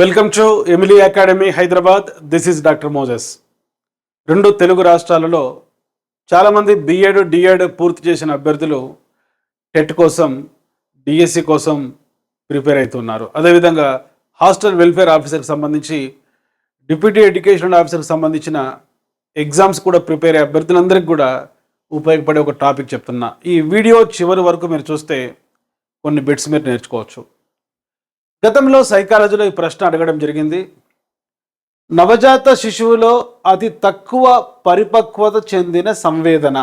Welcome to Emily academy Hyderabad. This is doctor Moses రెండు తెలుగు రాష్ట్రాలలో చాలామంది బిఎడ్ డిఎడ్ పూర్తి చేసిన అభ్యర్థులు టెట్ కోసం డిఎస్సి కోసం ప్రిపేర్ అవుతున్నారు. అదేవిధంగా హాస్టల్ వెల్ఫేర్ ఆఫీసర్కి సంబంధించి డిప్యూటీ ఎడ్యుకేషన్ ఆఫీసర్కి సంబంధించిన ఎగ్జామ్స్ కూడా ప్రిపేర్ అయ్యే అభ్యర్థులందరికీ కూడా ఉపయోగపడే ఒక టాపిక్ చెప్తున్నా. ఈ వీడియో చివరి వరకు మీరు చూస్తే కొన్ని బిట్స్ మీరు నేర్చుకోవచ్చు. గతంలో సైకాలజీలో ఈ ప్రశ్న అడగడం జరిగింది. నవజాత శిశువులో అతి తక్కువ పరిపక్వత చెందిన సంవేదన.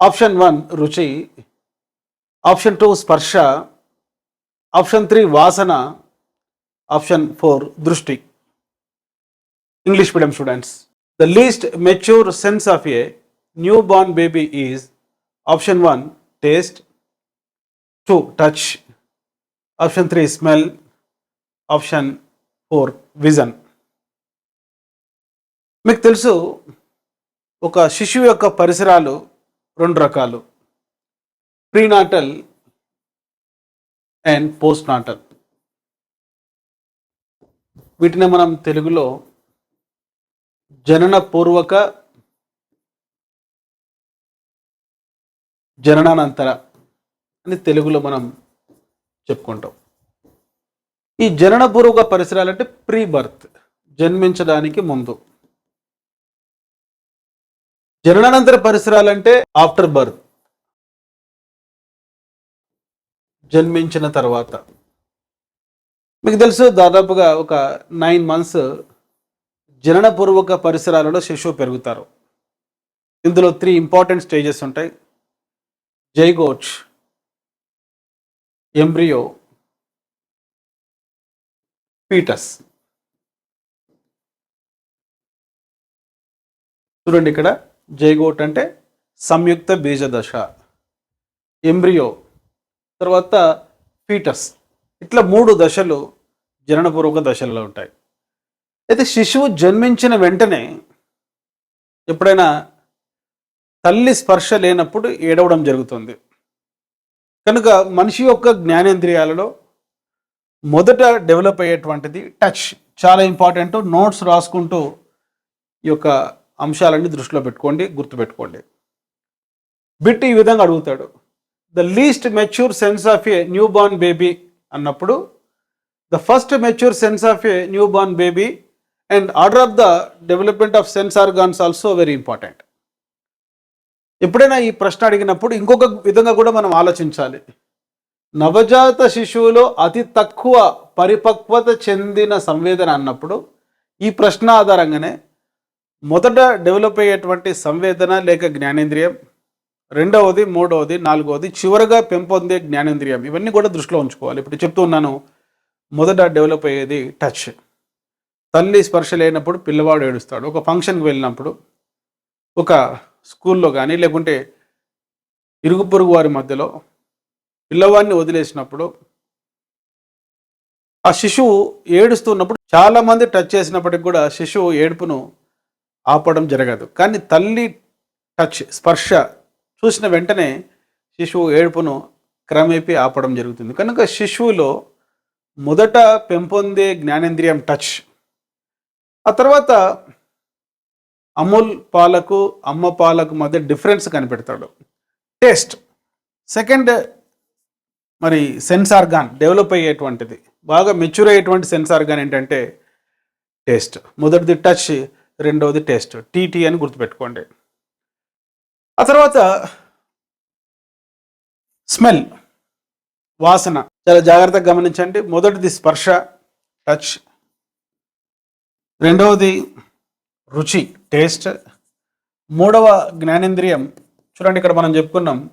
ఆప్షన్ వన్ రుచి. ఆప్షన్ టూ స్పర్శ. ఆప్షన్ త్రీ వాసన. ఆప్షన్ ఫోర్ దృష్టి. English medium students. The least mature sense of a new born baby is option one taste. Two touch. Option three smell option four vision. మీకు తెలుసు ఒక శిశువు యొక్క పరిసరాలు రెండు రకాలు. ప్రీనాటల్ అండ్ పోస్ట్ నాటల్ వీటిని మనం తెలుగులో జనన పూర్వక జననానంతర అని తెలుగులో మనం చెప్పుకుంటాం. ఈ జననపూర్వక పరిసరాలు అంటే ప్రీ బర్త్ జన్మించడానికి ముందు. జననానంతర పరిసరాలు అంటే ఆఫ్టర్ బర్త్ జన్మించిన తర్వాత. మీకు తెలుసు దాదాపుగా ఒక నైన్ మంత్స్ జననపూర్వక పరిసరాలలో శిశువు పెరుగుతారు. ఇందులో త్రీ ఇంపార్టెంట్ స్టేజెస్ ఉంటాయి. జైగోచ్ ఎంబ్రియో పీటస్ చూడండి ఇక్కడ జైగోట్ అంటే సంయుక్త బీజదశ. ఎంబ్రియో తర్వాత ఫీటస్ ఇట్లా మూడు దశలు జననపూర్వక దశలలో ఉంటాయి. అయితే శిశువు జన్మించిన వెంటనే ఎప్పుడైనా తల్లి స్పర్శ లేనప్పుడు ఏడవడం జరుగుతుంది. కనుక మనిషి యొక్క జ్ఞానేంద్రియాలలో మొదట డెవలప్ అయ్యేటువంటిది టచ్ చాలా ఇంపార్టెంట్ నోట్స్ రాసుకుంటూ ఈ యొక్క అంశాలన్నీ దృష్టిలో పెట్టుకోండి గుర్తుపెట్టుకోండి. బిట్ ఈ విధంగా అడుగుతాడు. The least mature sense of a new born baby అన్నప్పుడు the first mature sense of a new born baby and order of the development of sense organs also very important ఎప్పుడైనా ఈ ప్రశ్న అడిగినప్పుడు ఇంకొక విధంగా కూడా మనం ఆలోచించాలి. నవజాత శిశువులో అతి తక్కువ పరిపక్వత చెందిన సంవేదన అన్నప్పుడు ఈ ప్రశ్న ఆధారంగానే మొదట డెవలప్ అయ్యేటువంటి సంవేదన లేక జ్ఞానేంద్రియం రెండవది మూడవది నాలుగవది చివరగా పెంపొందే జ్ఞానేంద్రియం ఇవన్నీ కూడా దృష్టిలో ఉంచుకోవాలి. ఇప్పుడు చెప్తూ ఉన్నాను మొదట డెవలప్ అయ్యేది టచ్. తల్లి స్పర్శ లేనప్పుడు పిల్లవాడు ఏడుస్తాడు. ఒక ఫంక్షన్కి వెళ్ళినప్పుడు ఒక స్కూల్లో కానీ లేకుంటే ఇరుగు పొరుగు వారి మధ్యలో పిల్లవాడిని వదిలేసినప్పుడు ఆ శిశువు ఏడుస్తున్నప్పుడు చాలామంది టచ్ చేసినప్పటికి కూడా శిశువు ఏడుపును ఆపడం జరగదు. కానీ తల్లి టచ్ స్పర్శ చూసిన వెంటనే శిశువు ఏడుపును క్రమేపీ ఆపడం జరుగుతుంది. కనుక శిశువులో మొదట పెంపొందే జ్ఞానేంద్రియం టచ్ ఆ తర్వాత అమూల్ పాలకు అమ్మ పాలకు మధ్య డిఫరెన్స్ కనిపెడతాడు. టేస్ట్ సెకండ్ మరి సెన్సార్గాన్ డెవలప్ అయ్యేటువంటిది బాగా మెచ్యూర్ అయ్యేటువంటి సెన్సార్గాన్ ఏంటంటే టేస్ట్. మొదటిది టచ్ రెండవది టేస్ట్. టీటీ అని గుర్తుపెట్టుకోండి. ఆ తర్వాత స్మెల్ వాసన. చాలా జాగ్రత్తగా గమనించండి. మొదటిది స్పర్శ టచ్. రెండవది రుచి టేస్ట్. మూడవ జ్ఞానేంద్రియం. చూడండి ఇక్కడ మనం చెప్పుకున్నాం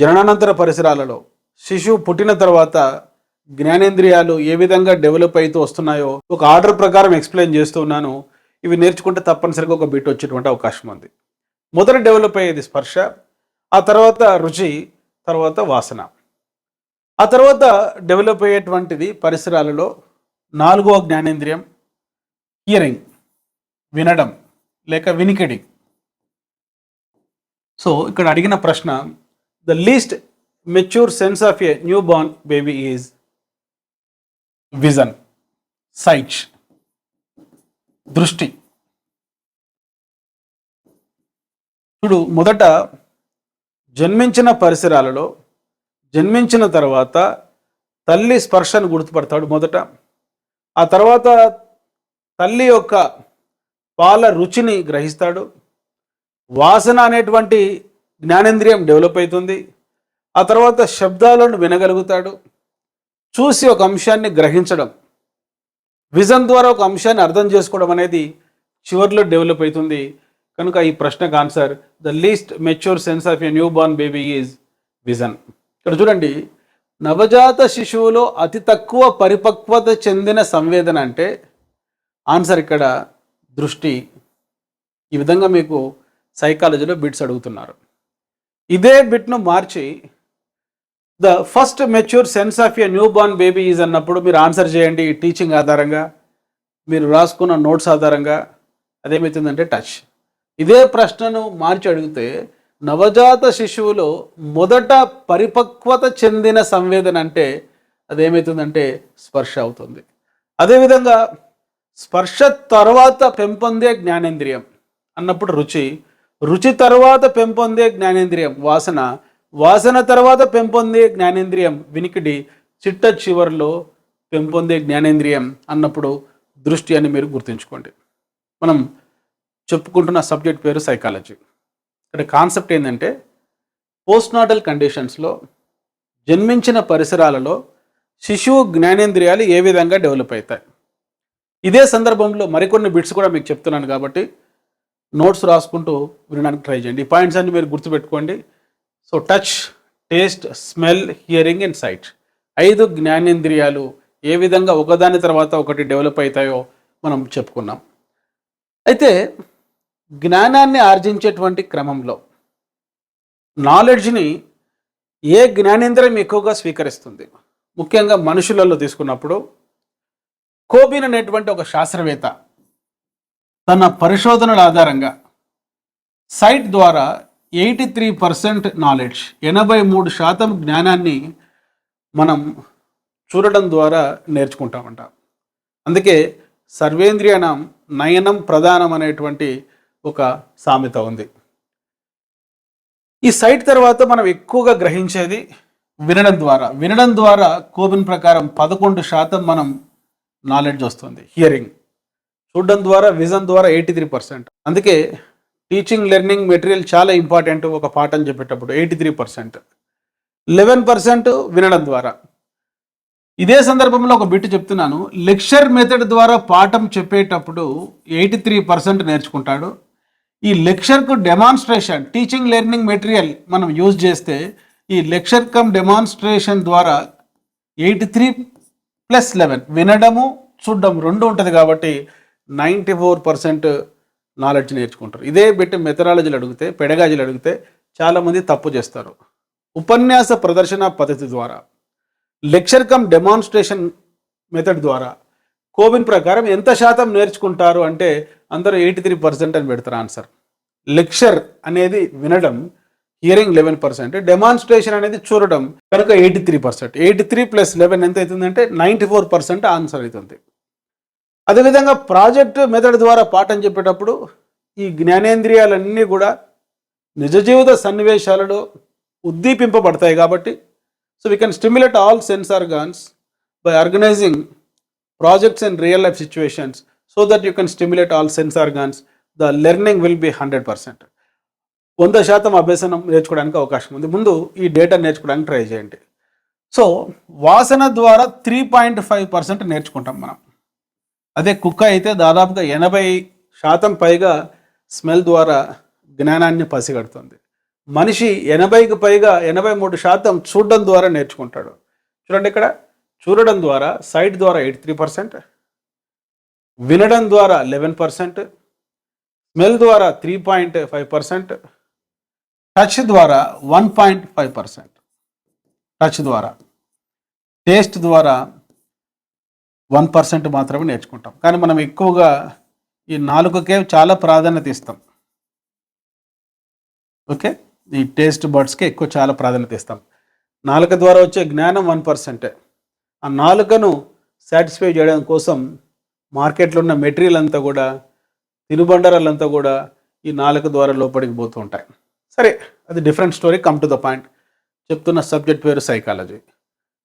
జననానంతర పరిసరాలలో శిశువు పుట్టిన తర్వాత జ్ఞానేంద్రియాలు ఏ విధంగా డెవలప్ అవుతూ వస్తున్నాయో ఒక ఆర్డర్ ప్రకారం ఎక్స్ప్లెయిన్ చేస్తున్నాను ఇవి నేర్చుకుంటే తప్పనిసరిగా ఒక బిట్ వచ్చేటువంటి అవకాశం ఉంది. మొదట డెవలప్ అయ్యేది స్పర్శ ఆ తర్వాత రుచి తర్వాత వాసన. ఆ తర్వాత డెవలప్ అయ్యేటువంటిది పరిసరాలలో నాలుగవ జ్ఞానేంద్రియం హియరింగ్ వినడం లేక వినికిడి. సో ఇక్కడ అడిగిన ప్రశ్న the least mature sense of a new born baby is vision sight దృష్టి. ఇప్పుడు మొదట జన్మించిన పరిసరాలలో జన్మించిన తర్వాత తల్లి స్పర్శను గుర్తుపడతాడు మొదట. ఆ తర్వాత తల్లి యొక్క పాల రుచిని గ్రహిస్తాడు. వాసన అనేటువంటి జ్ఞానేంద్రియం డెవలప్ అవుతుంది. ఆ తర్వాత శబ్దాలను వినగలుగుతాడు. చూసి ఒక అంశాన్ని గ్రహించడం. విజన్ ద్వారా ఒక అంశాన్ని అర్థం చేసుకోవడం అనేది చివరిలో డెవలప్ అవుతుంది. కనుక ఈ ప్రశ్నకు answer the least mature sense of a new born baby is vision. ఇక్కడ చూడండి నవజాత శిశువులో అతి తక్కువ పరిపక్వత చెందిన సంవేదన అంటే ఆన్సర్ ఇక్కడ దృష్టి. ఈ విధంగా మీకు సైకాలజీలో బిట్స్ అడుగుతున్నారు. ఇదే బిట్ను మార్చి the first mature sense of a new born baby is అన్నప్పుడు మీరు ఆన్సర్ చేయండి టీచింగ్ ఆధారంగా మీరు రాసుకున్న నోట్స్ ఆధారంగా అదేమవుతుందంటే టచ్ ఇదే ప్రశ్నను మార్చి అడిగితే నవజాత శిశువులో మొదట పరిపక్వత చెందిన సంవేదన అంటే అదేమవుతుందంటే స్పర్శ అవుతుంది. అదేవిధంగా స్పర్శ తర్వాత పెంపొందే జ్ఞానేంద్రియం అన్నప్పుడు రుచి రుచి తర్వాత పెంపొందే జ్ఞానేంద్రియం వాసన వాసన తర్వాత పెంపొందే జ్ఞానేంద్రియం వినికిడి చిట్ట చివరిలో పెంపొందే జ్ఞానేంద్రియం అన్నప్పుడు దృష్టి అని మీరు గుర్తుంచుకోండి. మనం చెప్పుకుంటున్న సబ్జెక్ట్ పేరు సైకాలజీ. ఇక్కడ కాన్సెప్ట్ ఏంటంటే పోస్ట్ నాటల్ కండిషన్స్లో జన్మించిన పరిసరాలలో శిశువు జ్ఞానేంద్రియాలు ఏ విధంగా డెవలప్ అవుతాయి. ఇదే సందర్భంలో మరికొన్ని బిట్స్ కూడా మీకు చెప్తున్నాను కాబట్టి నోట్స్ రాసుకుంటూ వినడానికి ట్రై చేయండి. ఈ పాయింట్స్ అన్ని మీరు గుర్తుపెట్టుకోండి. So touch taste smell hearing and sight ఐదు జ్ఞానేంద్రియాలు ఏ విధంగా ఒకదాని తర్వాత ఒకటి డెవలప్ అవుతాయో మనం చెప్పుకున్నాం. అయితే జ్ఞానాన్ని ఆర్జించేటువంటి క్రమంలో నాలెడ్జ్ని ఏ జ్ఞానేంద్రియం ఎక్కువగా స్వీకరిస్తుంది? ముఖ్యంగా మనుషులలో తీసుకున్నప్పుడు కోబిన్ అనేటువంటి ఒక శాస్త్రవేత్త తన పరిశోధనల ఆధారంగా సైట్ ద్వారా ఎయిటీ త్రీ పర్సెంట్ నాలెడ్జ్ ఎనభై మూడు శాతం జ్ఞానాన్ని మనం చూడడం ద్వారా నేర్చుకుంటామంట. అందుకే సర్వేంద్రియనం నయనం ప్రధానం అనేటువంటి ఒక సామెత ఉంది. ఈ సైట్ తర్వాత మనం ఎక్కువగా గ్రహించేది వినడం ద్వారా. వినడం ద్వారా కోబిన్ ప్రకారం పదకొండు శాతం మనం నాలెడ్జ్ వస్తుంది. హియరింగ్ చూడడం ద్వారా విజన్ ద్వారా ఎయిటీ త్రీ పర్సెంట్ అందుకే టీచింగ్ లెర్నింగ్ మెటీరియల్ చాలా ఇంపార్టెంట్ ఒక పాఠం చెప్పేటప్పుడు eighty three percent eleven percent వినడం ద్వారా. ఇదే సందర్భంలో ఒక బిట్ చెప్తున్నాను. లెక్చర్ మెథడ్ ద్వారా పాఠం చెప్పేటప్పుడు ఎయిటీ త్రీ పర్సెంట్ నేర్చుకుంటాడు. ఈ లెక్చర్కు డెమాన్స్ట్రేషన్ టీచింగ్ లెర్నింగ్ మెటీరియల్ మనం యూజ్ చేస్తే ఈ లెక్చర్ కమ్ డెమాన్స్ట్రేషన్ ద్వారా ఎయిటీ త్రీ ప్లస్ లెవెన్ వినడము చూడడం రెండు ఉంటుంది కాబట్టి నైంటీ ఫోర్ పర్సెంట్ నాలెడ్జ్ నేర్చుకుంటారు. ఇదే బిట్ మెథడాలజీలు అడిగితే పెడగాజీలు అడిగితే చాలామంది తప్పు చేస్తారు. ఉపన్యాస ప్రదర్శన పద్ధతి ద్వారా లెక్చర్ కమ్ డెమాన్స్ట్రేషన్ మెథడ్ ద్వారా కోవిన్ ప్రకారం ఎంత శాతం నేర్చుకుంటారు అంటే అందరూ ఎయిటీ త్రీ పర్సెంట్ అని పెడతారు ఆన్సర్. లెక్చర్ అనేది వినడం హియరింగ్ లెవెన్ పర్సెంట్. డెమాన్స్ట్రేషన్ అనేది చూడడం కనుక eighty three percent. Eighty three plus eleven ఎంత అవుతుందంటే నైంటీ ఫోర్ పర్సెంట్ ఆన్సర్ అవుతుంది. అదేవిధంగా ప్రాజెక్ట్ మెథడ్ ద్వారా పాఠం చెప్పేటప్పుడు ఈ జ్ఞానేంద్రియాలన్నీ కూడా నిజ జీవిత సన్నివేశాలలో ఉద్దీపింపబడతాయి కాబట్టి so we can stimulate all sense organs by organising projects and real life situations so that you can stimulate all sense organs the learning will be hundred percent వంద శాతం అభ్యసనం నేర్చుకోవడానికి అవకాశం ఉంది. ముందు ఈ డేటా నేర్చుకోవడానికి ట్రై చేయండి. సో వాసన ద్వారా త్రీ పాయింట్ ఫైవ్ పర్సెంట్ నేర్చుకుంటాం మనం. అదే కుక్క అయితే దాదాపుగా ఎనభై శాతం పైగా స్మెల్ ద్వారా జ్ఞానాన్ని పసిగడుతుంది. మనిషి ఎనభైకి పైగా ఎనభై మూడు శాతం చూడడం ద్వారా నేర్చుకుంటాడు. చూడండి ఇక్కడ చూడడం ద్వారా సైట్ ద్వారా ఎయిటీ త్రీ పర్సెంట్ వినడం ద్వారా లెవెన్ పర్సెంట్ స్మెల్ ద్వారా three point five percent touch ద్వారా one point five percent touch ద్వారా టేస్ట్ ద్వారా వన్ పర్సెంట్ మాత్రమే నేర్చుకుంటాం. కానీ మనం ఎక్కువగా ఈ నాలుగుకే చాలా ప్రాధాన్యత ఇస్తాం. ఓకే? ఈ టేస్ట్ బర్డ్స్కి ఎక్కువ చాలా ప్రాధాన్యత ఇస్తాం. నాలుక ద్వారా వచ్చే జ్ఞానం వన్ పర్సెంటే. ఆ నాలుకను సాటిస్ఫై చేయడం కోసం మార్కెట్లో ఉన్న మెటీరియల్ అంతా కూడా తినుబండారాలంతా కూడా ఈ నాలుక ద్వారా లోపలికి పోతూ ఉంటాయి. సరే అది different story come to the point. చెప్తున్న సబ్జెక్ట్ పేరు సైకాలజీ.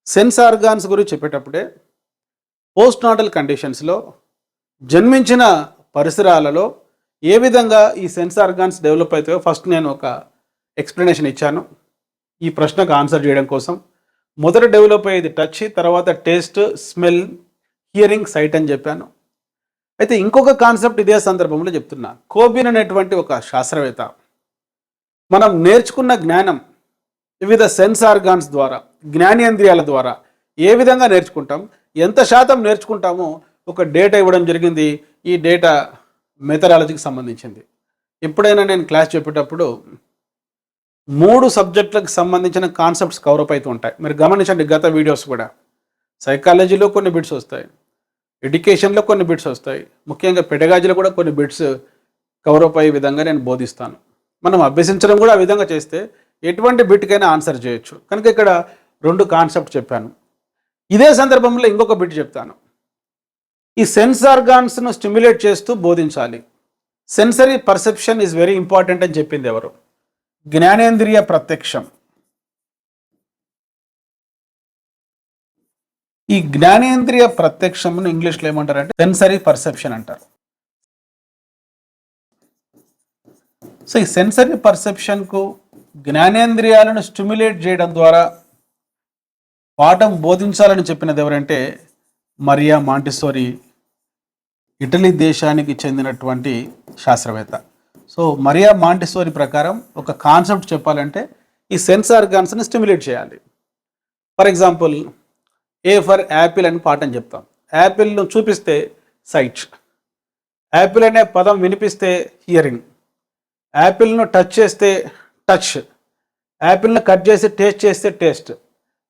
సెన్స్ ఆర్గాన్స్ గురించి చెప్పేటప్పుడే పోస్ట్ నాటల్ కండిషన్స్లో జన్మించిన పరిసరాలలో ఏ విధంగా ఈ సెన్స్ ఆర్గాన్స్ డెవలప్ అవుతాయో ఫస్ట్ నేను ఒక ఎక్స్ప్లెనేషన్ ఇచ్చాను. ఈ ప్రశ్నకు ఆన్సర్ చేయడం కోసం. మొదట డెవలప్ అయ్యేది టచ్ తర్వాత టేస్ట్ స్మెల్ హియరింగ్ సైట్ అని చెప్పాను. అయితే ఇంకొక కాన్సెప్ట్ ఇదే సందర్భంలో చెప్తున్నా. కోబిన్ అనేటువంటి ఒక శాస్త్రవేత్త మనం నేర్చుకున్న జ్ఞానం వివిధ సెన్స్ ఆర్గాన్స్ ద్వారా జ్ఞానేంద్రియాల ద్వారా ఏ విధంగా నేర్చుకుంటాం? ఎంత శాతం నేర్చుకుంటామో ఒక డేటా ఇవ్వడం జరిగింది. ఈ డేటా మెథడాలజీకి సంబంధించింది. ఎప్పుడైనా నేను క్లాస్ చెప్పేటప్పుడు మూడు సబ్జెక్టులకు సంబంధించిన కాన్సెప్ట్స్ కవరప్ అవుతూ ఉంటాయి. మీరు గమనించండి గత వీడియోస్ కూడా. సైకాలజీలో కొన్ని బిట్స్ వస్తాయి. ఎడ్యుకేషన్లో కొన్ని బిట్స్ వస్తాయి. ముఖ్యంగా పెడగాజీలో కూడా కొన్ని బిట్స్ కవరప్ అయ్యే విధంగా నేను బోధిస్తాను. మనం అభ్యసించడం కూడా ఆ విధంగా చేస్తే ఎటువంటి బిట్కైనా ఆన్సర్ చేయొచ్చు. కనుక ఇక్కడ రెండు కాన్సెప్ట్ చెప్పాను. ఇదే సందర్భంలో ఇంకొక బిట్ చెప్తాను. ఈ సెన్స్ ఆర్గాన్స్ను స్టిమ్యులేట్ చేస్తూ బోధించాలి. Sensory perception is very important అని చెప్పింది ఎవరు? జ్ఞానేంద్రియ ప్రత్యక్షం. ఈ జ్ఞానేంద్రియ ప్రత్యక్షంను ఇంగ్లీష్లో ఏమంటారంటే సెన్సరీ పర్సెప్షన్ అంటారు. సో ఈ సెన్సరీ పర్సెప్షన్కు జ్ఞానేంద్రియాలను స్టిమ్యులేట్ చేయడం ద్వారా పాఠం బోధించాలని చెప్పినది ఎవరంటే మరియా మాంటిసోరి ఇటలీ దేశానికి చెందినటువంటి శాస్త్రవేత్త. సో మరియా మాంటిసోరి ప్రకారం ఒక కాన్సెప్ట్ చెప్పాలంటే ఈ సెన్స్ ఆర్గాన్స్ని స్టిమ్యులేట్ చేయాలి. For example A for apple అని పాఠం చెప్తాం. యాపిల్ను చూపిస్తే సైట్ యాపిల్ అనే పదం వినిపిస్తే హియరింగ్. యాపిల్ను టచ్ చేస్తే టచ్. యాపిల్ను కట్ చేసి టేస్ట్ చేస్తే టేస్ట్.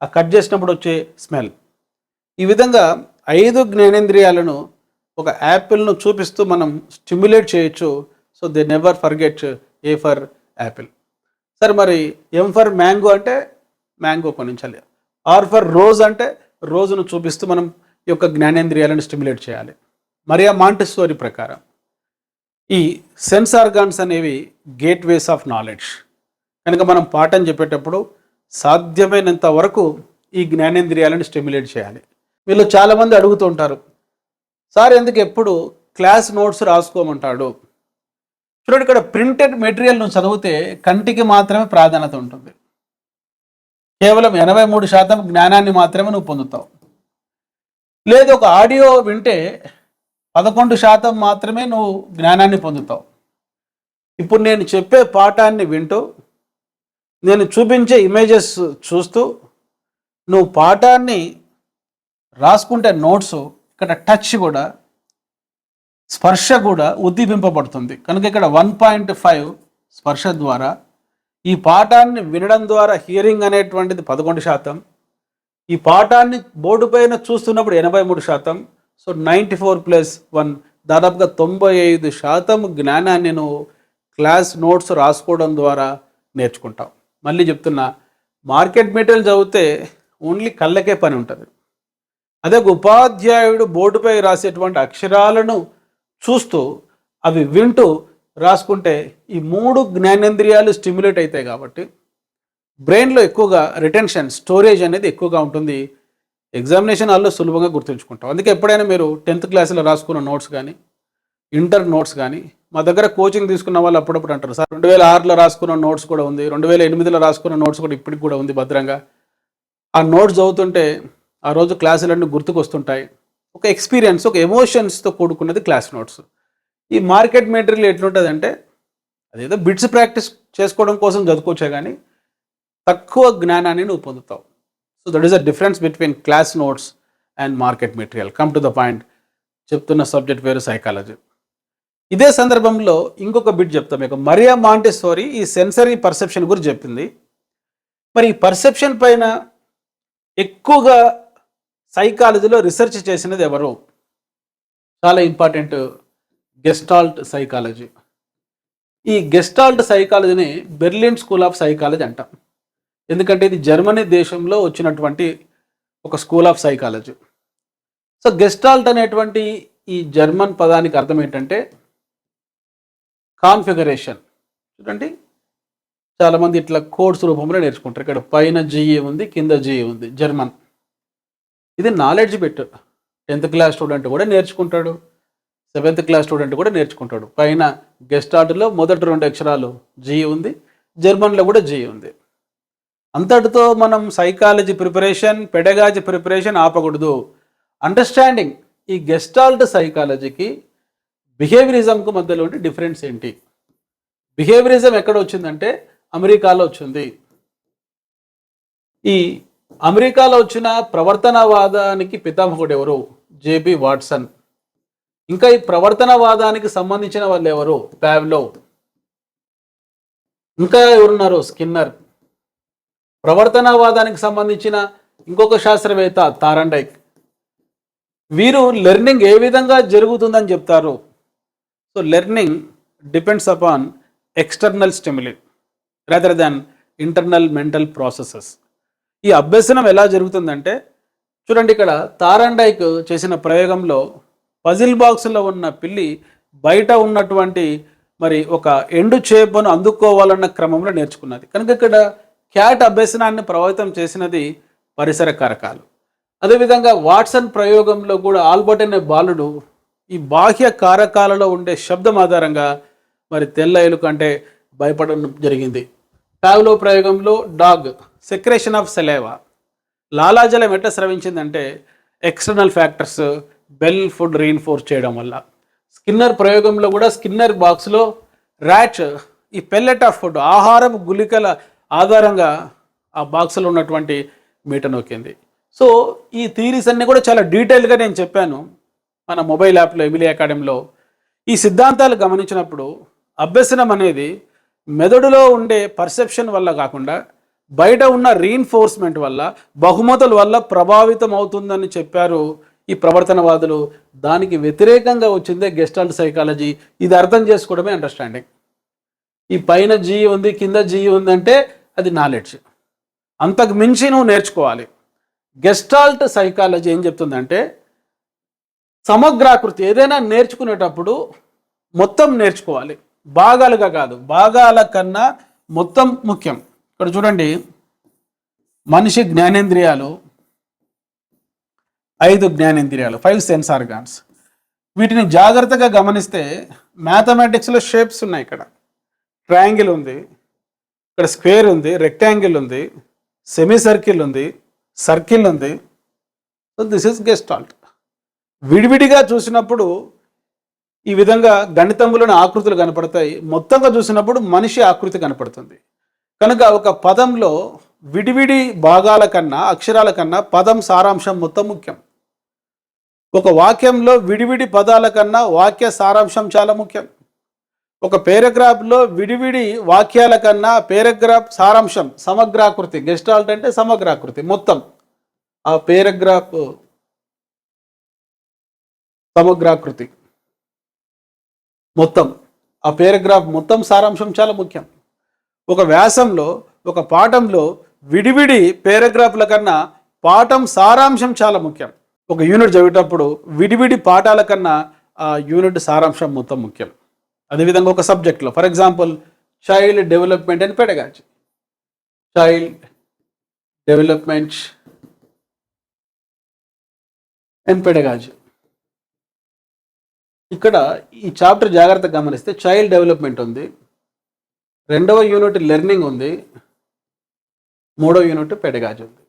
ఆ కట్ చేసినప్పుడు వచ్చే స్మెల్. ఈ విధంగా ఐదు జ్ఞానేంద్రియాలను ఒక యాపిల్ను చూపిస్తూ మనం స్టిమ్యులేట్ చేయొచ్చు. So they never forget A for apple. సరే మరి ఎం ఫర్ మ్యాంగో అంటే మ్యాంగో కొనించాలి. ఆర్ ఫర్ రోజ్ అంటే రోజును చూపిస్తూ మనం ఈ యొక్క జ్ఞానేంద్రియాలను స్టిమ్యులేట్ చేయాలి. మరి ఆ మాంటిస్టోరీ ప్రకారం ఈ సెన్స్ ఆర్గాన్స్ అనేవి గేట్వేస్ ఆఫ్ నాలెడ్జ్. కనుక మనం పాఠం చెప్పేటప్పుడు సాధ్యమైనంత వరకు ఈ జ్ఞానేంద్రియాలను స్టిమ్యులేట్ చేయాలి. వీళ్ళు చాలామంది అడుగుతూ ఉంటారు సార్ ఎందుకు ఎప్పుడు క్లాస్ నోట్స్ రాసుకోమంటాడు? చూడండి ఇక్కడ ప్రింటెడ్ మెటీరియల్ నువ్వు చదివితే కంటికి మాత్రమే ప్రాధాన్యత ఉంటుంది. కేవలం ఎనభై మూడు శాతం జ్ఞానాన్ని మాత్రమే నువ్వు పొందుతావు. లేదు ఒక ఆడియో వింటే పదకొండు శాతం మాత్రమే నువ్వు జ్ఞానాన్ని పొందుతావు. ఇప్పుడు నేను చెప్పే పాఠాన్ని వింటూ నేను చూపించే ఇమేజెస్ చూస్తూ నువ్వు పాఠాన్ని రాసుకుంటే నోట్స్ ఇక్కడ టచ్ కూడా స్పర్శ కూడా ఉద్దీపింపబడుతుంది. కనుక ఇక్కడ వన్ పాయింట్ ఫైవ్ స్పర్శ ద్వారా ఈ పాఠాన్ని వినడం ద్వారా హియరింగ్ అనేటువంటిది పదకొండు శాతం. ఈ పాఠాన్ని బోర్డు పైన చూస్తున్నప్పుడు ఎనభై మూడు శాతం. So ninety four plus one దాదాపుగా తొంభై ఐదు శాతం జ్ఞానాన్ని నువ్వు క్లాస్ నోట్స్ రాసుకోవడం ద్వారా నేర్చుకుంటావు. మళ్ళీ చెప్తున్నా మార్కెట్ మెటీరియల్ చదివితే ఓన్లీ కళ్ళకే పని ఉంటుంది. అదే ఒక ఉపాధ్యాయుడు బోర్డుపై రాసేటువంటి అక్షరాలను చూస్తూ అవి వింటూ రాసుకుంటే ఈ మూడు జ్ఞానేంద్రియాలు స్టిమ్యులేట్ అవుతాయి కాబట్టి బ్రెయిన్లో ఎక్కువగా రిటెన్షన్ స్టోరేజ్ అనేది ఎక్కువగా ఉంటుంది. ఎగ్జామినేషన్ హాల్లో సులభంగా గుర్తుంచుకుంటాం. అందుకే ఎప్పుడైనా మీరు టెన్త్ క్లాస్లో రాసుకున్న నోట్స్ కానీ ఇంటర్ నోట్స్ కానీ మా దగ్గర కోచింగ్ తీసుకున్న వాళ్ళు అప్పుడప్పుడు అంటారు సార్ రెండు వేల ఆరులో రాసుకున్న నోట్స్ కూడా ఉంది రెండు వేల ఎనిమిదిలో రాసుకున్న నోట్స్ కూడా ఇప్పటికి కూడా ఉంది భద్రంగా. ఆ నోట్స్ చదువుతుంటే ఆ రోజు క్లాసులన్నీ గుర్తుకొస్తుంటాయి. ఒక ఎక్స్పీరియన్స్ ఒక ఎమోషన్స్తో కూడుకున్నది క్లాస్ నోట్స్. ఈ మార్కెట్ మెటీరియల్ ఎట్లుంటుంది అంటే అదేదో బిట్స్ ప్రాక్టీస్ చేసుకోవడం కోసం చదువుకోవచ్చే కానీ తక్కువ జ్ఞానాన్ని నువ్వు పొందుతావు. So that is a difference between class notes and market material come to the point చెప్తున్న సబ్జెక్ట్ వేరు సైకాలజీ ఇదే సందర్భంలో ఇంకొక బిట్ చెప్తాం. మీకు మరియా మాంటెసోరీ ఈ సెన్సరీ పర్సెప్షన్ గురించి చెప్పింది. మరి ఈ పర్సెప్షన్ పైన ఎక్కువగా సైకాలజీలో రీసెర్చ్ చేసినది ఎవరు? చాలా ఇంపార్టెంట్ గెస్టాల్ట్ సైకాలజీ. ఈ గెస్టాల్ట్ సైకాలజీని బెర్లిన్ స్కూల్ ఆఫ్ సైకాలజీ అంటాం. ఎందుకంటే ఇది జర్మనీ దేశంలో వచ్చినటువంటి ఒక school of psychology. So gestalt అనేటువంటి ఈ జర్మన్ పదానికి అర్థం ఏంటంటే కాన్ఫిగరేషన్. చూడండి. చాలామంది ఇట్లా కోడ్స్ రూపంలో నేర్చుకుంటారు. ఇక్కడ పైన జిఈ ఉంది కింద జీఏ ఉంది జర్మన్. ఇది నాలెడ్జ్ పెట్టు టెన్త్ క్లాస్ స్టూడెంట్ కూడా నేర్చుకుంటాడు. సెవెంత్ క్లాస్ స్టూడెంట్ కూడా నేర్చుకుంటాడు. పైన గెస్ట్ ఆర్డర్లో మొదటి రెండు అక్షరాలు జీ ఉంది జర్మన్లో కూడా జీ ఉంది. అంతటితో మనం సైకాలజీ ప్రిపరేషన్ పెడగాజీ ప్రిపరేషన్ ఆపకూడదు. అండర్స్టాండింగ్ ఈ గెస్టాల్ట్ సైకాలజీకి బిహేవియరిజంకు మధ్యలో ఉండే డిఫరెన్స్ ఏంటి? బిహేవియరిజం ఎక్కడ వచ్చిందంటే అమెరికాలో వచ్చింది. ఈ అమెరికాలో వచ్చిన ప్రవర్తనవాదానికి పితామహుడు ఎవరు? J B Watson. ఇంకా ఈ ప్రవర్తనవాదానికి సంబంధించిన వాళ్ళు ఎవరు? ప్యావ్లో ఇంకా ఎవరున్నారు? స్కిన్నర్. ప్రవర్తనవాదానికి సంబంధించిన ఇంకొక శాస్త్రవేత్త తారండైక్. వీరు లెర్నింగ్ ఏ విధంగా జరుగుతుందని చెప్తారు? So learning depends upon external stimuli rather than internal mental processes ఈ అభ్యసనం ఎలా జరుగుతుందంటే చూడండి ఇక్కడ తారండైక్ చేసిన ప్రయోగంలో పజిల్ బాక్స్లో ఉన్న పిల్లి బయట ఉన్నటువంటి మరి ఒక ఎండు చేపను అందుకోవాలన్న క్రమంలో నేర్చుకున్నది. కనుక ఇక్కడ క్యాట్ అభ్యసనాన్ని ప్రభావితం చేసినది పరిసర కారకాలు. అదేవిధంగా వాట్సన్ ప్రయోగంలో కూడా ఆల్బర్ట్ అనే బాలుడు ఈ బాహ్య కారకాలలో ఉండే శబ్దం ఆధారంగా మరి తెల్ల ఎలుక అంటే భయపడడం జరిగింది. పావ్లో ప్రయోగంలో డాగ్ సెక్రేషన్ ఆఫ్ సెలేవా. లాలాజలం ఎట్లా స్రవించిందంటే external factors bell food reinforce చేయడం వల్ల. స్కిన్నర్ ప్రయోగంలో కూడా స్కిన్నర్ బాక్స్లో ర్యాచ్ ఈ పెల్లెట్ ఆఫ్ ఫుడ్ ఆహారపు గుళికల ఆధారంగా ఆ బాక్స్లో ఉన్నటువంటి మీట నొక్కింది. సో ఈ థీరీస్ అన్నీ కూడా చాలా డీటెయిల్గా నేను చెప్పాను. మన మొబైల్ యాప్లో ఎమిలీ అకాడమీలో ఈ సిద్ధాంతాలు గమనించినప్పుడు అభ్యసనం అనేది మెదడులో ఉండే పర్సెప్షన్ వల్ల కాకుండా బయట ఉన్న రీఎన్ఫోర్స్మెంట్ వల్ల బహుమతుల వల్ల ప్రభావితం అవుతుందని చెప్పారు ఈ ప్రవర్తనవాదులు. దానికి వ్యతిరేకంగా వచ్చిందే గెస్టాల్ట్ సైకాలజీ. ఇది అర్థం చేసుకోవడమే అండర్స్టాండింగ్. ఈ పైన జీ ఉంది కింద జీ ఉందంటే అది నాలెడ్జ్. అంతకు మించి నువ్వు నేర్చుకోవాలి. గెస్టాల్ట్ సైకాలజీ ఏం చెప్తుందంటే సమగ్రాకృతి ఏదైనా నేర్చుకునేటప్పుడు మొత్తం నేర్చుకోవాలి. భాగాలుగా కాదు భాగాల కన్నా మొత్తం ముఖ్యం. ఇక్కడ చూడండి మనిషి జ్ఞానేంద్రియాలు ఐదు జ్ఞానేంద్రియాలు ఫైవ్ సెన్స్ ఆర్గాన్స్ వీటిని జాగ్రత్తగా గమనిస్తే మ్యాథమెటిక్స్లో షేప్స్ ఉన్నాయి ఇక్కడ. ట్రయాంగిల్ ఉంది ఇక్కడ స్క్వేర్ ఉంది రెక్టాంగిల్ ఉంది సెమీ సర్కిల్ ఉంది సర్కిల్ ఉంది. సో దిస్ ఇస్ గెస్టాల్ట్ విడివిడిగా చూసినప్పుడు ఈ విధంగా గణితంలోని ఆకృతులు కనపడతాయి. మొత్తంగా చూసినప్పుడు మనిషి ఆకృతి కనపడుతుంది. కనుక ఒక పదంలో విడివిడి భాగాల కన్నా అక్షరాల కన్నా పదం సారాంశం మొత్తం ముఖ్యం. ఒక వాక్యంలో విడివిడి పదాల కన్నా వాక్య సారాంశం చాలా ముఖ్యం. ఒక పేరాగ్రాఫ్లో విడివిడి వాక్యాల కన్నా పేరాగ్రాఫ్ సారాంశం సమగ్రాకృతి గెస్టాల్ట్ అంటే సమగ్రాకృతి మొత్తం. ఆ పేరాగ్రాఫ్ సమగ్రాకృతి. మొత్తం. ఆ పేరాగ్రాఫ్ మొత్తం సారాంశం చాలా ముఖ్యం. ఒక వ్యాసంలో ఒక పాఠంలో విడివిడి పేరాగ్రాఫ్ల కన్నా పాఠం సారాంశం చాలా ముఖ్యం. ఒక యూనిట్ చదివేటప్పుడు విడివిడి పాఠాల కన్నా ఆ యూనిట్ సారాంశం మొత్తం ముఖ్యం. అదేవిధంగా ఒక సబ్జెక్ట్లో ఫర్ ఎగ్జాంపుల్ చైల్డ్ డెవలప్మెంట్ అని pedagogy child development and pedagogy ఇక్కడ ఈ చాప్టర్ జాగ్రత్తగా గమనిస్తే చైల్డ్ డెవలప్మెంట్ ఉంది. రెండవ యూనిట్ లెర్నింగ్ ఉంది. మూడవ యూనిట్ పెడగాజ్ ఉంది.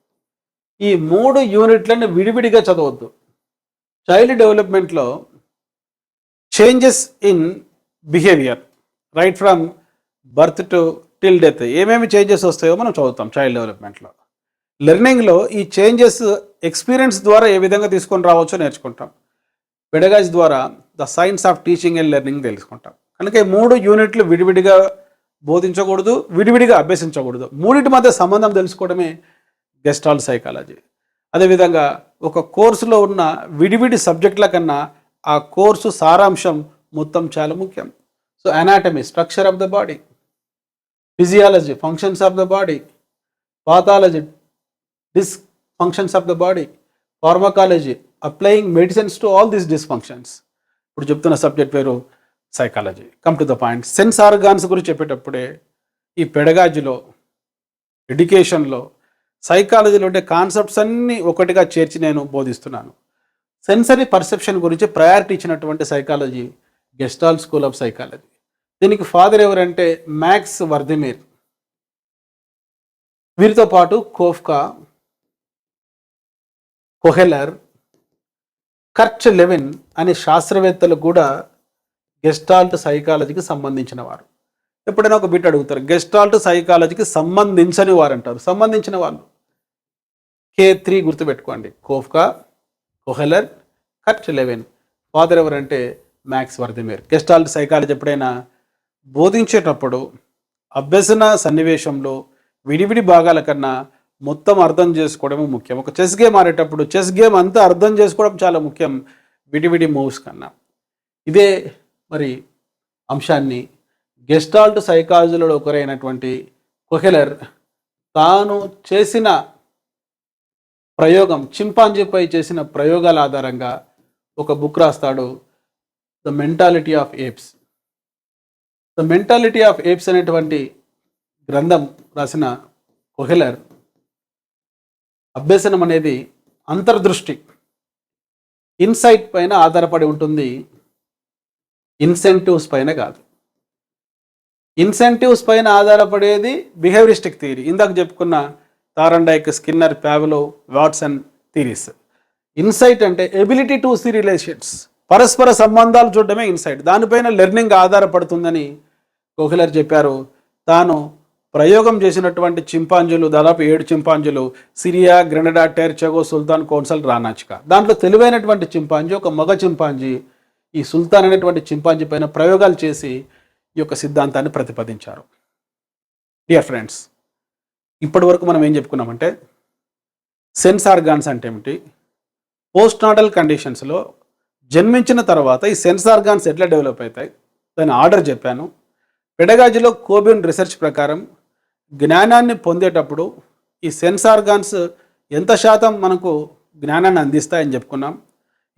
ఈ మూడు యూనిట్లను విడివిడిగా చదవద్దు. చైల్డ్ డెవలప్మెంట్లో changes in behaviour right from birth to till death ఏమేమి చేంజెస్ వస్తాయో మనం చదువుతాం చైల్డ్ డెవలప్మెంట్లో లెర్నింగ్లో ఈ చేంజెస్ ఎక్స్పీరియన్స్ ద్వారా ఏ విధంగా తీసుకొని రావచ్చో నేర్చుకుంటాం. పెడగాజ్ ద్వారా the science of teaching and learning తెలుసుకుంటాం. కనుక ఈ మూడు యూనిట్లు విడివిడిగా బోధించకూడదు విడివిడిగా అభ్యసించకూడదు. మూడింటి మధ్య సంబంధం తెలుసుకోవడమే గెస్టాల్ సైకాలజీ. అదేవిధంగా ఒక కోర్సులో ఉన్న విడివిడి సబ్జెక్టుల కన్నా ఆ కోర్సు సారాంశం మొత్తం చాలా ముఖ్యం. So anatomy structure of the body physiology functions of the body pathology dysfunctions of the body pharmacology applying medicines to all these dysfunctions ఇప్పుడు చెప్తున్న సబ్జెక్ట్ పేరు psychology come to the point sense organs గురించి చెప్పేటప్పుడే ఈ పెడగాజీలో ఎడ్యుకేషన్లో సైకాలజీలో ఉండే concepts అన్నీ ఒకటిగా చేర్చి నేను బోధిస్తున్నాను. సెన్సరీ పర్సెప్షన్ గురించి ప్రయారిటీ ఇచ్చినటువంటి psychology gestalt school of psychology దీనికి ఫాదర్ ఎవరంటే మ్యాక్స్ వర్ధిమీర్ వీరితో పాటు కోఫ్కా కొహెలర్ కర్చ్ లెవిన్ అనే శాస్త్రవేత్తలు కూడా గెస్టాల్ట్ సైకాలజీకి సంబంధించిన వారు ఎప్పుడైనా ఒక బిట్ అడుగుతారు గెస్టాల్ట్ సైకాలజీకి సంబంధించని వారు అంటారు సంబంధించిన వాళ్ళు. కే త్రీ గుర్తుపెట్టుకోండి. Koffka Kohler Kurt Lewin. Father ఎవరంటే మ్యాక్స్ వర్ధమేర్ గెస్టాల్ట్ సైకాలజీ ఎప్పుడైనా బోధించేటప్పుడు అభ్యసన సన్నివేశంలో విడివిడి భాగాల కన్నా మొత్తం అర్థం చేసుకోవడమే ముఖ్యం. ఒక చెస్ గేమ్ ఆడేటప్పుడు చెస్ గేమ్ అంతా అర్థం చేసుకోవడం చాలా ముఖ్యం. విడివిడి మూవ్స్ కన్నా. ఇదే మరి అంశాన్ని గెస్టాల్ట్ సైకాలజీలో ఒకరైనటువంటి కొహెలర్ తాను చేసిన ప్రయోగం చింపాంజీపై చేసిన ప్రయోగాల ఆధారంగా ఒక బుక్ రాస్తాడు the mentality of apes the mentality of apes అనేటువంటి గ్రంథం రాసిన కొహెలర్ అభ్యసనం అనేది అంతర్దృష్టి. ఇన్సైట్ పైన ఆధారపడి ఉంటుంది. ఇన్సెంటివ్స్ పైన కాదు. ఇన్సెంటివ్స్ పైన ఆధారపడేది బిహేవియరిస్టిక్ థియరీ. ఇందాక చెప్పుకున్న Thorndike Skinner Pavlov Watson theories insight అంటే ఎబిలిటీ టు సీ రిలేషన్స్. పరస్పర సంబంధాలు చూడడమే ఇన్సైట్. దానిపైన లెర్నింగ్ ఆధారపడుతుందని కోహ్లర్ చెప్పారు. తాను ప్రయోగం చేసినటువంటి చింపాంజులు దాదాపు ఏడు చింపాంజులు సిరియా గ్రెనడా టెర్చగో సుల్తాన్ కౌన్సల్ రానాచిక. దాంట్లో తెలివైనటువంటి చింపాంజీ ఒక మగ చింపాంజీ ఈ సుల్తాన్ అనేటువంటి చింపాంజీ పైన ప్రయోగాలు చేసి ఈ యొక్క సిద్ధాంతాన్ని ప్రతిపాదించారు. డియర్ ఫ్రెండ్స్ ఇప్పటి వరకు మనం ఏం చెప్పుకున్నామంటే సెన్స్ ఆర్గాన్స్ అంటే ఏమిటి? పోస్ట్ నాటల్ కండిషన్స్లో జన్మించిన తర్వాత ఈ సెన్స్ ఆర్గాన్స్ ఎట్లా డెవలప్ అవుతాయి? దాని ఆర్డర్ చెప్పాను. పెడగాజీలో కోబిన్ రీసెర్చ్ ప్రకారం జ్ఞానాన్ని పొందేటప్పుడు ఈ సెన్స్ ఆర్గాన్స్ ఎంత శాతం మనకు జ్ఞానాన్ని అందిస్తాయని చెప్పుకున్నాం.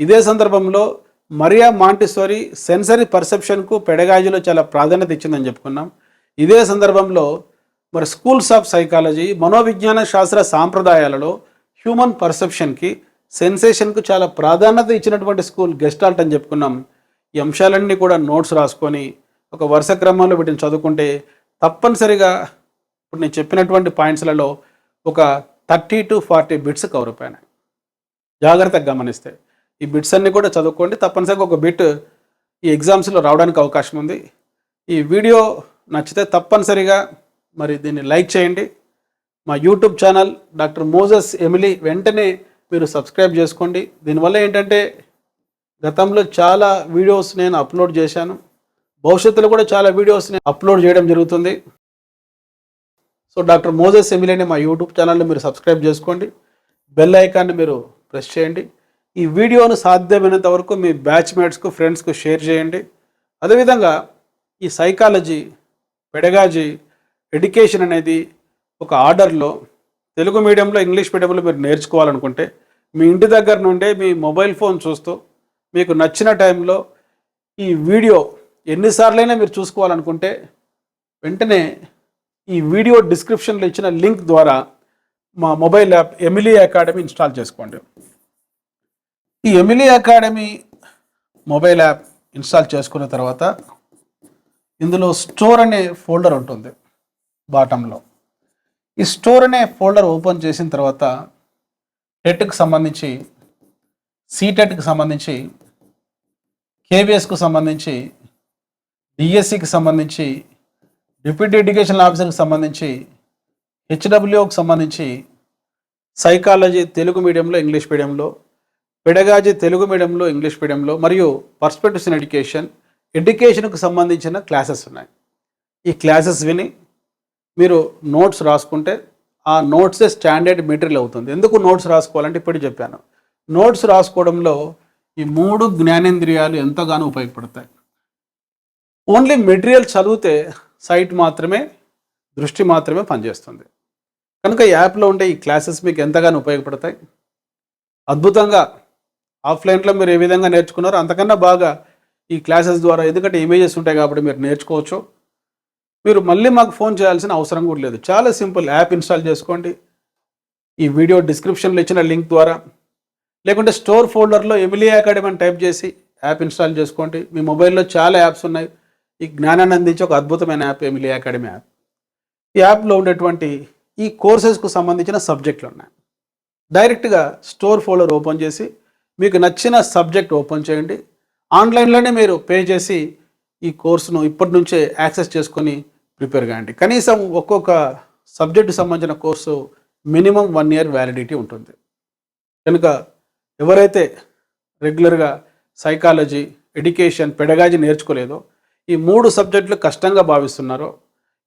ఇదే సందర్భంలో మరియా మాంటిసోరీ సెన్సరీ పర్సెప్షన్కు పెడగాజీలో చాలా ప్రాధాన్యత ఇచ్చిందని చెప్పుకున్నాం. ఇదే సందర్భంలో మరి స్కూల్స్ ఆఫ్ సైకాలజీ మనోవిజ్ఞాన శాస్త్ర సాంప్రదాయాలలో హ్యూమన్ పర్సెప్షన్కి సెన్సేషన్కు చాలా ప్రాధాన్యత ఇచ్చినటువంటి స్కూల్ గెస్టాల్ట్ అని చెప్పుకున్నాం. ఈ అంశాలన్నీ కూడా నోట్స్ రాసుకొని ఒక వరుస క్రమంలో వీటిని చదువుకుంటే తప్పనిసరిగా ఇప్పుడు నేను చెప్పినటువంటి పాయింట్స్లలో ఒక thirty to forty bits cover అయిపోయినాయి. జాగ్రత్తగా గమనిస్తే. ఈ బిట్స్ అన్నీ కూడా చదువుకోండి. తప్పనిసరిగా ఒక బిట్ ఈ ఎగ్జామ్స్లో రావడానికి అవకాశం ఉంది. ఈ వీడియో నచ్చితే తప్పనిసరిగా మరి దీన్ని లైక్ చేయండి. మా YouTube channel doctor Moses Emily వెంటనే మీరు సబ్స్క్రైబ్ చేసుకోండి. దీనివల్ల ఏంటంటే గతంలో చాలా వీడియోస్ నేను అప్లోడ్ చేశాను. భవిష్యత్తులో కూడా చాలా వీడియోస్ నేను అప్లోడ్ చేయడం జరుగుతుంది. సో డాక్టర్ మోజస్ ఎమిలీ మా యూట్యూబ్ ఛానల్ని మీరు సబ్స్క్రైబ్ చేసుకోండి. బెల్ ఐకాన్ని మీరు ప్రెస్ చేయండి. ఈ వీడియోను సాధ్యమైనంత వరకు మీ బ్యాచ్మేట్స్కు ఫ్రెండ్స్కు షేర్ చేయండి. అదేవిధంగా ఈ సైకాలజీ పెడగాజీ ఎడ్యుకేషన్ అనేది ఒక ఆర్డర్లో తెలుగు మీడియంలో ఇంగ్లీష్ మీడియంలో మీరు నేర్చుకోవాలనుకుంటే మీ ఇంటి దగ్గర నుండే మీ మొబైల్ ఫోన్ చూస్తూ మీకు నచ్చిన టైంలో ఈ వీడియో ఎన్నిసార్లైనా మీరు చూసుకోవాలనుకుంటే వెంటనే ఈ వీడియో డిస్క్రిప్షన్లో ఇచ్చిన లింక్ ద్వారా మా mobile app Emily academy install చేసుకోండి. ఈ Emily academy mobile app install చేసుకున్న తర్వాత ఇందులో స్టోర్ అనే ఫోల్డర్ ఉంటుంది బాటంలో. ఈ స్టోర్ అనే ఫోల్డర్ ఓపెన్ చేసిన తర్వాత టెట్కి సంబంధించి సీటెట్కి సంబంధించి కేబిఎస్కు సంబంధించి డిఎస్సికి సంబంధించి డిప్యూటీ ఎడ్యుకేషన్ ఆఫీసర్కి సంబంధించి హెచ్డబ్ల్యూకి సంబంధించి సైకాలజీ తెలుగు మీడియంలో ఇంగ్లీష్ మీడియంలో పెడగాజీ తెలుగు మీడియంలో ఇంగ్లీష్ మీడియంలో మరియు పర్స్పెక్టివ్స్ ఇన్ ఎడ్యుకేషన్ ఎడ్యుకేషన్కు సంబంధించిన క్లాసెస్ ఉన్నాయి. ఈ క్లాసెస్ విని మీరు నోట్స్ రాసుకుంటే ఆ నోట్సే స్టాండర్డ్ మెటీరియల్ అవుతుంది. ఎందుకు నోట్స్ రాసుకోవాలంటే ఇప్పుడు చెప్పాను. నోట్స్ రాసుకోవడంలో ఈ మూడు జ్ఞానేంద్రియాలు ఎంతగానో ఉపయోగపడతాయి. ఓన్లీ మెటీరియల్ చదివితే సైట్ మాత్రమే దృష్టి మాత్రమే పనిచేస్తుంది. కనుక ఈ యాప్లో ఉండే ఈ క్లాసెస్ మీకు ఎంతగానో ఉపయోగపడతాయి. అద్భుతంగా ఆఫ్లైన్లో మీరు ఏ విధంగా నేర్చుకున్నారో అంతకన్నా బాగా ఈ క్లాసెస్ ద్వారా ఎందుకంటే ఇమేజెస్ ఉంటాయి కాబట్టి మీరు నేర్చుకోవచ్చు. మీరు మళ్ళీ మాకు ఫోన్ చేయాల్సిన అవసరం కూడా లేదు. చాలా సింపుల్ యాప్ ఇన్స్టాల్ చేసుకోండి. ఈ వీడియో డిస్క్రిప్షన్లో ఇచ్చిన లింక్ ద్వారా లేకుంటే స్టోర్ ఫోల్డర్లో ఎమిలీ అకాడమీ అని టైప్ చేసి యాప్ ఇన్స్టాల్ చేసుకోండి. మీ మొబైల్లో చాలా యాప్స్ ఉన్నాయి. ఈ జ్ఞానాన్ని అందించే ఒక అద్భుతమైన యాప్ ఎమిలీ అకాడమీ యాప్. ఈ యాప్లో ఉండేటువంటి ఈ కోర్సెస్కు సంబంధించిన సబ్జెక్టులు ఉన్నాయి. డైరెక్ట్గా స్టోర్ ఫోల్డర్ ఓపెన్ చేసి మీకు నచ్చిన సబ్జెక్ట్ ఓపెన్ చేయండి. ఆన్లైన్లోనే మీరు పే చేసి ఈ కోర్సును ఇప్పటి నుంచే యాక్సెస్ చేసుకొని ప్రిపేర్ కాండి. కనీసం ఒక్కొక్క సబ్జెక్టు సంబంధించిన course minimum one year validity ఉంటుంది. కనుక ఎవరైతే రెగ్యులర్గా సైకాలజీ ఎడ్యుకేషన్ పెడగాజీ నేర్చుకోలేదో ఈ మూడు సబ్జెక్టులు కష్టంగా భావిస్తున్నారో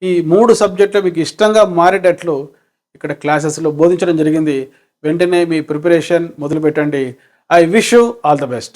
ఈ మూడు సబ్జెక్టులు మీకు ఇష్టంగా మారేటట్లు ఇక్కడ క్లాసెస్లో బోధించడం జరిగింది. వెంటనే మీ preparation మొదలుపెట్టండి. I wish you all the best.